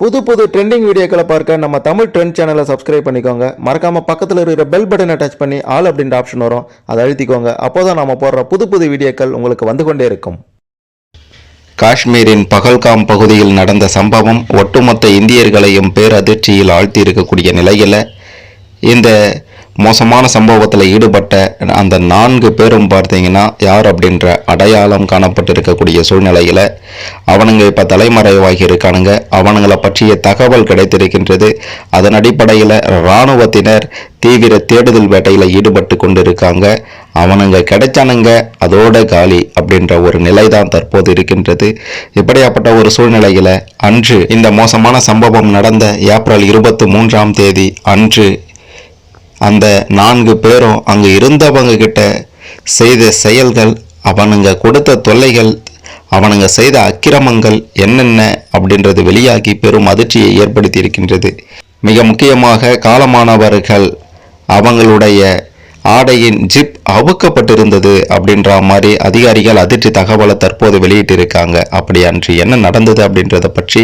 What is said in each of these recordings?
புது புது ட்ரெண்டிங் வீடியோக்களை பார்க்க நம்ம தமிழ் ட்ரெண்ட் சேனலை சப்ஸ்கிரைப் பண்ணிக்கோங்க. மறக்காமல் பக்கத்தில் இருக்கிற பெல் பட்டனை டச் பண்ணி ஆல் அப்படின்ற ஆப்ஷன் வரும். அதை அழுத்திக்கோங்க. அப்போதான் நம்ம போடுற புது புது வீடியோக்கள் உங்களுக்கு வந்து கொண்டே இருக்கும். காஷ்மீரின் பகல்காம் பகுதியில் நடந்த சம்பவம் ஒட்டுமொத்த இந்தியர்களையும் பேரதிர்ச்சியில் ஆழ்த்தியிருக்கக்கூடிய நிலையில் இந்த மோசமான சம்பவத்தில் ஈடுபட்ட அந்த நான்கு பேரும் பார்த்தீங்கன்னா யார் அப்படின்ற அடையாளம் காணப்பட்டிருக்கக்கூடிய சூழ்நிலையில் அவனுங்க இப்போ தலைமறைவாகி இருக்கானுங்க. அவனுங்களை பற்றிய தகவல் கிடைத்திருக்கின்றது. அதன் அடிப்படையில் இராணுவத்தினர் தீவிர தேடுதல் வேட்டையில் ஈடுபட்டு கொண்டிருக்காங்க. அவனுங்க கிடைச்சானுங்க அதோட காலி அப்படின்ற ஒரு நிலை தான் தற்போது இருக்கின்றது. இப்படியாப்பட்ட ஒரு சூழ்நிலையில் அன்று இந்த மோசமான சம்பவம் நடந்த ஏப்ரல் இருபத்தி மூன்றாம் தேதி அன்று அந்த நான்கு பேரும் அங்கே இருந்தவங்க கிட்ட செய்த செயல்கள் அவனுங்க கொடுத்த தொல்லைகள் அவனுங்க செய்த அக்கிரமங்கள் என்னென்ன அப்படின்றது வெளியாகி பெரும் அதிர்ச்சியை ஏற்படுத்தி இருக்கின்றது மிக முக்கியமாக காலமானவர்கள் அவங்களுடைய ஆடையின் ஜிப் அவுக்கப்பட்டிருந்தது அப்படின்ற மாதிரி அதிகாரிகள் அதிர்ச்சி தகவலை தற்போது வெளியிட்டிருக்காங்க. அப்படி அன்று என்ன நடந்தது அப்படின்றத பற்றி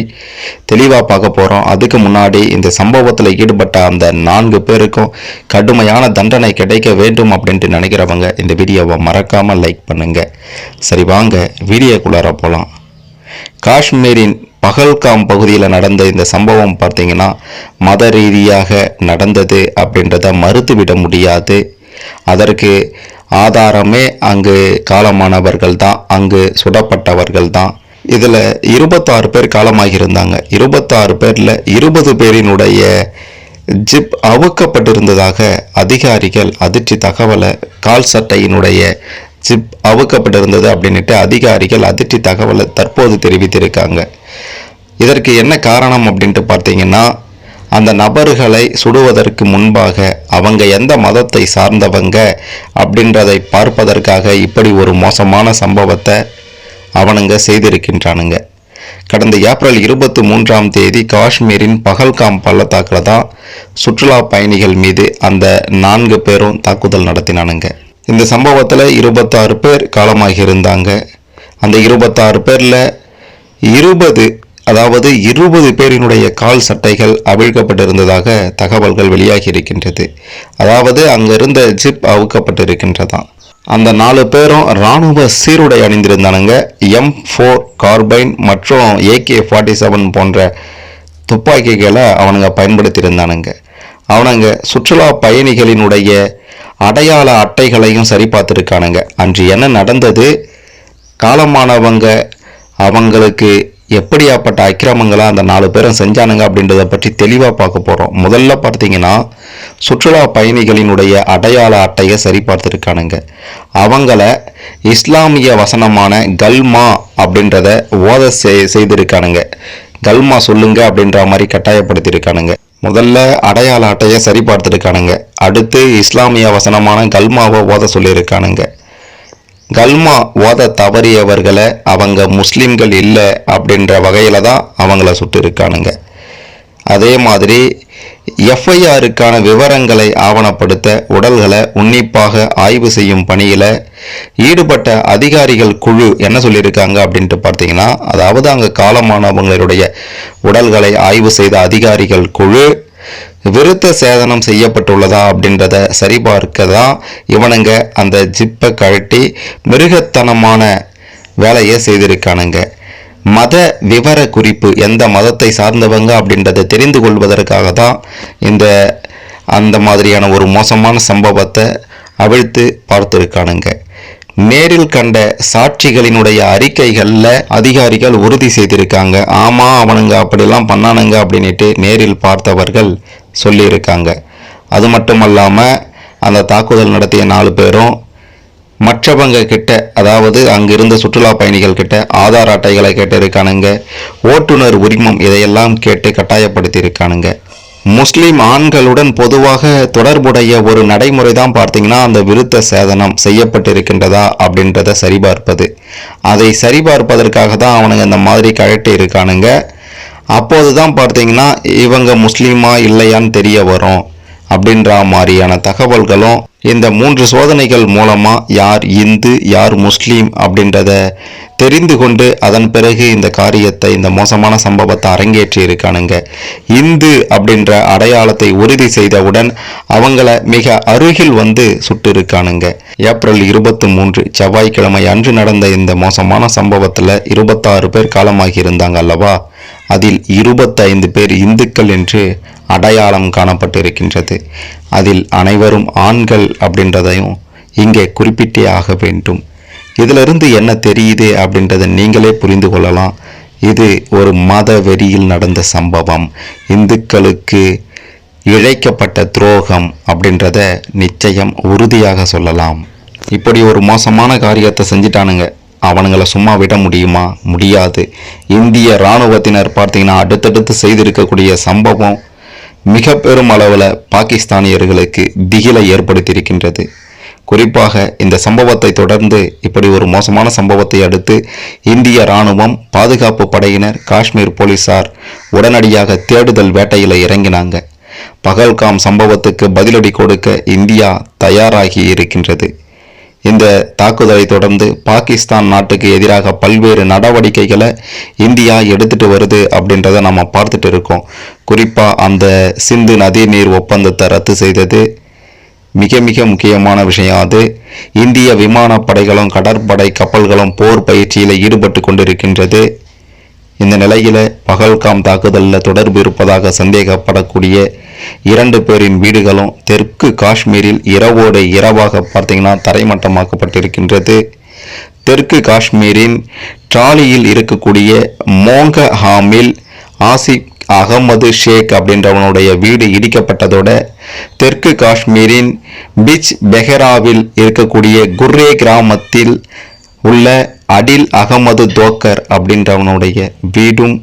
தெளிவாக பார்க்க போகிறோம் அதுக்கு முன்னாடி இந்த சம்பவத்தில் ஈடுபட்ட அந்த நான்கு பேருக்கும் கடுமையான தண்டனை கிடைக்க வேண்டும் அப்படின்ட்டு நினைக்கிறவங்க இந்த வீடியோவை மறக்காமல் லைக் பண்ணுங்கள் சரி வாங்க வீடியோக்குள்ளார போகலாம் காஷ்மீரின் பகல்காம் பகுதியில் நடந்த இந்த சம்பவம் பார்த்தீங்கன்னா மத ரீதியாக நடந்தது அப்படின்றத மறுத்துவிட முடியாது. அதற்கு ஆதாரமே அங்கு காலமானவர்கள் தான் அங்கு சுடப்பட்டவர்கள் தான் இதில் இருபத்தாறு பேர் காலமாகியிருந்தாங்க. இருபத்தாறு பேரில் இருபது பேரினுடைய ஜிப் அவுக்கப்பட்டிருந்ததாக அதிகாரிகள் அதிர்ச்சி தகவலை கால் சட்டையினுடைய ஜிப் அவுக்கப்பட்டிருந்தது அப்படின்ட்டு அதிகாரிகள் அதிர்ச்சி தகவலை தற்போது தெரிவித்திருக்காங்க. இதற்கு என்ன காரணம் அப்படின்ட்டு பார்த்தீங்கன்னா அந்த நபர்களை சுடுவதற்கு முன்பாக அவங்க எந்த மதத்தை சார்ந்தவங்க அப்படின்றதை பார்ப்பதற்காக இப்படி ஒரு மோசமான சம்பவத்தை அவனுங்க செய்திருக்கின்றானுங்க. கடந்த ஏப்ரல் இருபத்தி மூன்றாம் தேதி காஷ்மீரின் பகல்காம் பள்ளத்தாக்கில் தான் சுற்றுலா பயணிகள் மீது அந்த நான்கு பேரும் தாக்குதல் நடத்தினானுங்க. இந்த சம்பவத்தில் இருபத்தாறு பேர் காலமாகி இருந்தாங்க அந்த இருபத்தாறு பேரில் இருபது அதாவது இருபது பேரினுடைய கால் சட்டைகள் அவிழ்க்கப்பட்டிருந்ததாக தகவல்கள் வெளியாகி இருக்கின்றது அதாவது அங்கிருந்த ஜிப் அவுக்கப்பட்டிருக்கின்றதாம். அந்த நாலு பேரும் இராணுவ சீருடை அணிந்திருந்தானுங்க. எம் ஃபோர் கார்பைன் மற்றும் ஏகே ஃபார்ட்டி செவன் போன்ற துப்பாக்கிகளை அவனுங்க பயன்படுத்தியிருந்தானுங்க. அவனுங்க சுற்றுலா பயணிகளினுடைய அடையாள அட்டைகளையும் சரி பார்த்துருக்கானுங்க அன்று என்ன நடந்தது? காலமானவங்க அவங்களுக்கு எப்படியாப்பட்ட அக்கிரமங்களை அந்த நாலு பேரும் செஞ்சானுங்க அப்படின்றத பற்றி தெளிவாக பார்க்க போகிறோம் முதல்ல பார்த்தீங்கன்னா சுற்றுலா பயணிகளினுடைய அடையாள அட்டையை சரி பார்த்துருக்கானுங்க அவங்கள இஸ்லாமிய வசனமான கல்மா அப்படின்றத ஓத செய் செய்திருக்கானுங்க. கல்மா சொல்லுங்க அப்படின்ற மாதிரி கட்டாயப்படுத்தியிருக்கானுங்க. முதல்ல அடையாள அட்டையை சரி பார்த்துருக்கானுங்க அடுத்து இஸ்லாமிய வசனமான கல்மாவை ஓத சொல்லியிருக்கானுங்க. கல்மா ஓத தவறியவர்களை அவங்க முஸ்லீம்கள் இல்லை அப்படின்ற வகையில் தான் அவங்கள சுட்டு இருக்கானுங்க. அதே மாதிரி எஃப்ஐஆருக்கான விவரங்களை ஆவணப்படுத்த உடல்களை உன்னிப்பாக ஆய்வு செய்யும் பணியில் ஈடுபட்ட அதிகாரிகள் குழு என்ன சொல்லியிருக்காங்க அப்படின்ட்டு பார்த்தீங்கன்னா அதாவது அங்கே காலமானவங்களுடைய உடல்களை ஆய்வு செய்த அதிகாரிகள் குழு விருத்த சேதனம் செய்யப்பட்டுள்ளதா அப்படின்றத சரிபார்க்க தான் இவனுங்க அந்த ஜிப்பை கழட்டி மிருகத்தனமான வேலையை செய்திருக்கானுங்க. மத விவர குறிப்பு எந்த மதத்தை சார்ந்தவங்க அப்படின்றத தெரிந்து கொள்வதற்காக தான் இந்த அந்த மாதிரியான ஒரு மோசமான சம்பவத்தை அவிழ்த்து பார்த்துருக்கானுங்க. நேரில் கண்ட சாட்சிகளினுடைய அறிக்கைகளில் அதிகாரிகள் உறுதி செய்திருக்காங்க. ஆமாம் அவனுங்க அப்படிலாம் பண்ணானுங்க அப்படின்ட்டு நேரில் பார்த்தவர்கள் சொல்லியிருக்காங்க. அது மட்டும் அந்த தாக்குதல் நடத்திய நாலு பேரும் மற்றவங்க கிட்ட அதாவது அங்கிருந்த சுற்றுலா பயணிகள் கிட்ட ஆதார் அட்டைகளை கேட்டிருக்கானுங்க. ஓட்டுநர் உரிமம் இதையெல்லாம் கேட்டு கட்டாயப்படுத்தி இருக்கானுங்க முஸ்லீம் ஆண்களுடன் பொதுவாக தொடர்புடைய ஒரு நடைமுறை தான் பார்த்தீங்கன்னா அந்த விருத்த சேதனம் செய்யப்பட்டிருக்கின்றதா அப்படின்றத சரிபார்ப்பது. அதை சரிபார்ப்பதற்காக தான் அவனுங்க இந்த மாதிரி கழட்டி இருக்கானுங்க. அப்போது தான் பார்த்தீங்கன்னா இவங்க முஸ்லீமா இல்லையான்னு தெரிய வரும் அப்படின்ற மாதிரியான தகவல்களும் இந்த மூன்று சோதனைகள் மூலமாக யார் இந்து யார் முஸ்லீம் அப்படின்றத தெரிந்து கொண்டு அதன் பிறகு இந்த காரியத்தை இந்த மோசமான சம்பவத்தை அரங்கேற்றி இருக்கானுங்க. இந்து அப்படின்ற அடையாளத்தை உறுதி செய்தவுடன் அவங்கள மிக அருகில் வந்து சுட்டு இருக்கானுங்க. ஏப்ரல் இருபத்தி மூன்று செவ்வாய்க்கிழமை அன்று நடந்த இந்த மோசமான சம்பவத்தில் இருபத்தாறு பேர் காலமாகி இருந்தாங்க அல்லவா? அதில் இருபத்தைந்து பேர் இந்துக்கள் என்று அடையாளம் காணப்பட்டிருக்கின்றது. அதில் அனைவரும் ஆண்கள் அப்படின்றதையும் இங்கே குறிப்பிட்டே ஆக வேண்டும். இதிலிருந்து என்ன தெரியுது அப்படின்றத நீங்களே புரிந்து கொள்ளலாம். இது ஒரு மத வெறியில் நடந்த சம்பவம். இந்துக்களுக்கு இழைக்கப்பட்ட துரோகம் அப்படின்றத நிச்சயம் உறுதியாக சொல்லலாம். இப்படி ஒரு மோசமான காரியத்தை செஞ்சிட்டானுங்க. அவனுங்களை சும்மா விட முடியுமா? முடியாது. இந்திய இராணுவத்தினர் பார்த்தீங்கன்னா அடுத்தடுத்து செய்திருக்கக்கூடிய சம்பவம் மிக பெரும் அளவில் பாகிஸ்தானியர்களுக்கு திகிலை ஏற்படுத்தியிருக்கின்றது. குறிப்பாக இந்த சம்பவத்தை தொடர்ந்து இப்படி ஒரு மோசமான சம்பவத்தை அடுத்து இந்திய இராணுவம் பாதுகாப்பு படையினர் காஷ்மீர் போலீசார் உடனடியாக தேடுதல் வேட்டையில் இறங்கினாங்க. பகல்காம் சம்பவத்துக்கு பதிலடி கொடுக்க இந்தியா தயாராகி இருக்கின்றது. இந்த தாக்குதலை தொடர்ந்து பாகிஸ்தான் நாட்டுக்கு எதிராக பல்வேறு நடவடிக்கைகளை இந்தியா எடுத்துட்டு வருது அப்படின்றத நம்ம பார்த்துட்டு இருக்கோம். குறிப்பாக அந்த சிந்து நதிநீர் ஒப்பந்தத்தை ரத்து செய்தது. மிக மிக முக்கியமான விஷயம் அது. இந்திய விமானப்படைகளும் கடற்படை கப்பல்களும் போர் பயிற்சியில் ஈடுபட்டு கொண்டிருக்கின்றது. இந்த நிலையில் பகல்காம் தாக்குதலில் தொடர்பு இருப்பதாக சந்தேகப்படக்கூடிய இரண்டு பேரின் வீடுகளும் தெற்கு காஷ்மீரில் இரவோடு இரவாக பார்த்தீங்கன்னா தரைமட்டமாக்கப்பட்டிருக்கின்றது. தெற்கு காஷ்மீரின் ட்ராலியில் இருக்கக்கூடிய மோங்க ஹாமில் ஆசிப் அகமது ஷேக் அப்படின்றவனுடைய வீடு இடிக்கப்பட்டதோட தெற்கு காஷ்மீரின் பிச் பெஹராவில் இருக்கக்கூடிய குர்ரே கிராமத்தில் உள்ள அடில் அகமது தோக்கர் அப்படின்றவனுடைய வீடும்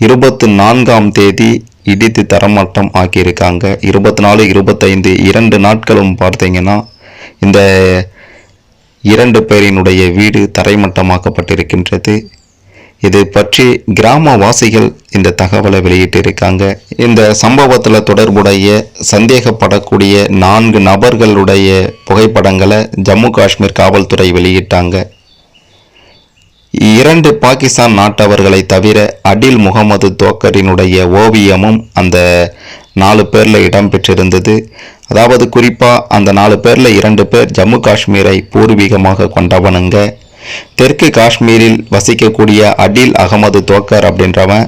இருபத்து நான்காம் தேதி இடித்து தரமட்டம் ஆக்கியிருக்காங்க. இருபத்தி நாலு இருபத்தைந்து இரண்டு நாட்களும் பார்த்தீங்கன்னா இந்த இரண்டு பேரினுடைய வீடு தரைமட்டமாக்கப்பட்டிருக்கின்றது. இது பற்றி கிராமவாசிகள் இந்த தகவலை வெளியிட்டிருக்காங்க. இந்த சம்பவத்தில் தொடர்புடைய சந்தேகப்படக்கூடிய நான்கு நபர்களுடைய புகைப்படங்களை ஜம்மு காஷ்மீர் காவல்துறை வெளியிட்டாங்க. இரண்டு பாகிஸ்தான் நாட்டவர்களை தவிர அடில் முகமது தோக்கரினுடைய ஓவியமும் அந்த நாலு பேரில் இடம்பெற்றிருந்தது. அதாவது குறிப்பாக அந்த நாலு பேரில் இரண்டு பேர் ஜம்மு காஷ்மீரை பூர்வீகமாக கொண்டவனுங்க. தெற்கு காஷ்மீரில் வசிக்கக்கூடிய அடில் அகமது தோக்கர் அப்படின்றவன்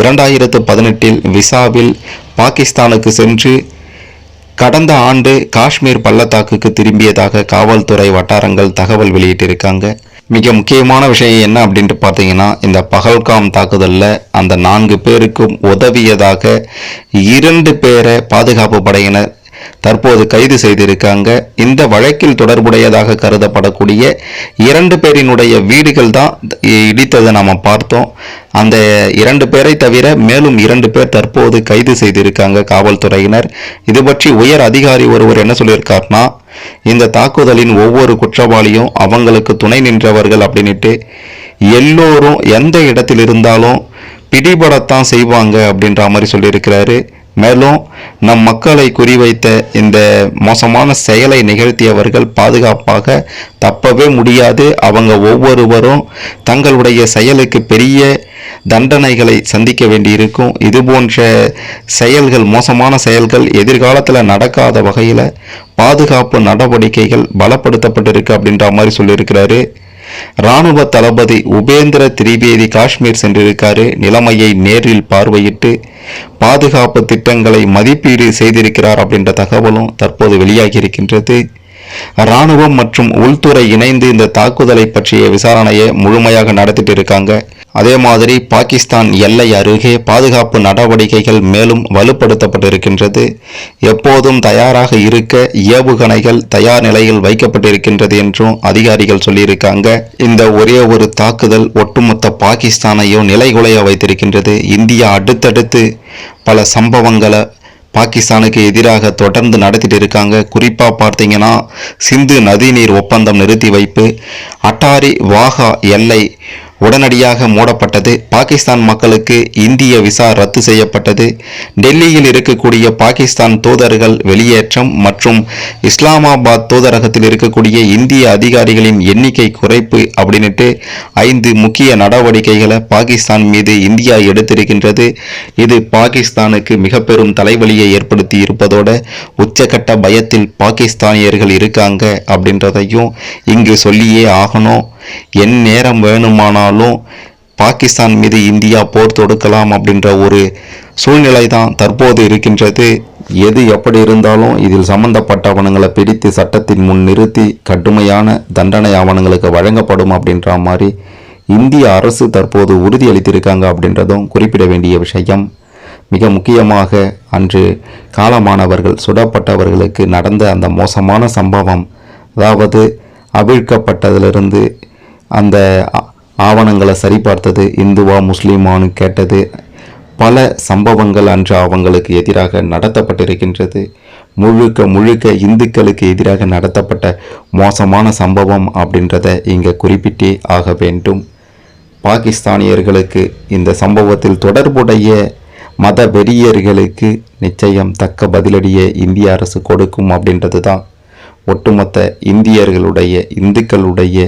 இரண்டாயிரத்து பதினெட்டில் விசாவில் பாகிஸ்தானுக்கு சென்று கடந்த ஆண்டு காஷ்மீர் பள்ளத்தாக்குக்கு திரும்பியதாக காவல்துறை வட்டாரங்கள் தகவல் வெளியிட்டிருக்காங்க. மிக முக்கியமான விஷயம் என்ன அப்படின்ட்டு பார்த்தீங்கன்னா இந்த பகல்காம் தாக்குதலில் அந்த நான்கு பேருக்கும் உதவியதாக இரண்டு பேரை பாதுகாப்பு படையினர் தற்போது கைது செய்திருக்காங்க. இந்த வழக்கில் தொடர்புடையதாக கருதப்படக்கூடிய இரண்டு பேரினுடைய வீடுகள் தான் இடித்ததை நாம் பார்த்தோம். அந்த இரண்டு பேரை தவிர மேலும் இரண்டு பேர் தற்போது கைது செய்திருக்காங்க காவல்துறையினர். இது பற்றி உயர் அதிகாரி ஒருவர் என்ன சொல்லியிருக்காருனா இந்த தாக்குதலின் ஒவ்வொரு குற்றவாளியும் அவங்களுக்கு துணை நின்றவர்கள் அப்படின்னுட்டு எல்லோரும் எந்த இடத்தில் இருந்தாலும் பிடிபடத்தான் செய்வாங்க அப்படின்ற மாதிரி சொல்லியிருக்கிறாரு. மேலும் நம் மக்களை குறிவைத்த இந்த மோசமான செயலை நிகழ்த்தியவர்கள் பாதுகாப்பாக தப்பவே முடியாது. அவங்க ஒவ்வொருவரும் தங்களுடைய செயலுக்கு பெரிய தண்டனைகளை சந்திக்க வேண்டியிருக்கும். இது போன்ற செயல்கள் மோசமான செயல்கள் எதிர்காலத்தில் நடக்காத வகையில் பாதுகாப்பு நடவடிக்கைகள் பலப்படுத்தப்பட்டிருக்கு அப்படின்ற மாதிரி சொல்லியிருக்கிறாரு. ராணுவ தளபதி உபேந்திர திரிவேதி காஷ்மீர் சென்றிருக்காரு. நிலைமையை நேரில் பார்வையிட்டு பாதுகாப்பு திட்டங்களை மதிப்பீடு செய்திருக்கிறார் அப்படின்ற தகவலும் தற்போது வெளியாகி இருக்கின்றது ராணுவம் மற்றும் உள்துறை இணைந்து இந்த தாக்குதலை பற்றிய விசாரணையை முழுமையாக நடத்திட்டு இருக்காங்க. அதே மாதிரி பாகிஸ்தான் எல்லை அருகே பாதுகாப்பு நடவடிக்கைகள் மேலும் வலுப்படுத்தப்பட்டிருக்கின்றது. எப்போதும் தயாராக இருக்க ஏவுகணைகள் தயார் நிலையில் வைக்கப்பட்டிருக்கின்றது என்றும் அதிகாரிகள் சொல்லியிருக்காங்க. இந்த ஒரே ஒரு தாக்குதல் ஒட்டுமொத்த பாகிஸ்தானையும் நிலைகுலைய வைத்திருக்கின்றது. இந்தியா அடுத்தடுத்து பல சம்பவங்களை பாகிஸ்தானுக்கு எதிராக தொடர்ந்து நடத்திட்டு இருக்காங்க. குறிப்பாக பார்த்தீங்கன்னா சிந்து நதிநீர் ஒப்பந்தம் நிறுத்தி வைப்பு அட்டாரி வாகா எல்லை உடனடியாக மூடப்பட்டது. பாகிஸ்தான் மக்களுக்கு இந்திய விசா ரத்து செய்யப்பட்டது. டெல்லியில் இருக்கக்கூடிய பாகிஸ்தான் தூதர்கள் வெளியேற்றம் மற்றும் இஸ்லாமாபாத் தூதரகத்தில் இருக்கக்கூடிய இந்திய அதிகாரிகளின் எண்ணிக்கை குறைப்பு அப்படின்னுட்டு ஐந்து முக்கிய நடவடிக்கைகளை பாகிஸ்தான் மீது இந்தியா எடுத்திருக்கின்றது. இது பாகிஸ்தானுக்கு மிக பெரும் தலைவலியை ஏற்படுத்தி இருப்பதோட உச்சகட்ட பயத்தில் பாகிஸ்தானியர்கள் இருக்காங்க அப்படின்றதையும் இங்கு சொல்லியே ஆகணும். என் நேரம் வேணுமானாலும் பாகிஸ்தான் மீது இந்தியா போர் தொடுக்கலாம் அப்படின்ற ஒரு சூழ்நிலை தான் தற்போது இருக்கின்றது. எது எப்படி இருந்தாலும் இதில் சம்பந்தப்பட்டவனுங்களை பிடித்து சட்டத்தின் முன் நிறுத்தி கடுமையான தண்டனை அவனுங்களுக்கு வழங்கப்படும் அப்படின்ற மாதிரி இந்திய அரசு தற்போது உறுதியளித்திருக்காங்க அப்படின்றதும் குறிப்பிட வேண்டிய விஷயம். மிக முக்கியமாக அன்று காலமானவர்கள் சுடப்பட்டவர்களுக்கு நடந்த அந்த மோசமான சம்பவம் அதாவது அவிழ்க்கப்பட்டதிலிருந்து அந்த ஆவணங்களை சரிபார்த்தது இந்துவா முஸ்லீமான்னு கேட்டது. பல சம்பவங்கள் அன்று அவங்களுக்கு எதிராக நடத்தப்பட்டிருக்கின்றது. முழுக்க முழுக்க இந்துக்களுக்கு எதிராக நடத்தப்பட்ட மோசமான சம்பவம் அப்படின்றத இங்கே குறிப்பிட்டே ஆக வேண்டும். பாகிஸ்தானியர்களுக்கு இந்த சம்பவத்தில் தொடர்புடைய மத வெறியர்களுக்கு நிச்சயம் தக்க பதிலடியை இந்திய அரசு கொடுக்கும் அப்படின்றது தான் ஒட்டுமொத்த இந்தியர்களுடைய இந்துக்களுடைய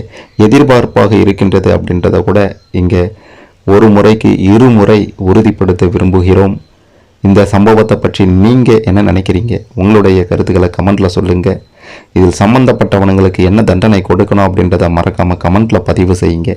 எதிர்பார்ப்பாக இருக்கின்றது அப்படின்றத கூட இங்கே ஒரு முறைக்கு இருமுறை உறுதிப்படுத்த விரும்புகிறோம். இந்த சம்பவத்தை பற்றி நீங்கள் என்ன நினைக்கிறீங்க? உங்களுடைய கருத்துக்களை கமெண்ட்டில் சொல்லுங்கள் இதில் சம்பந்தப்பட்டவனுங்களுக்கு என்ன தண்டனை கொடுக்கணும் அப்படின்றத மறக்காமல் கமெண்ட்டில் பதிவு செய்யுங்க.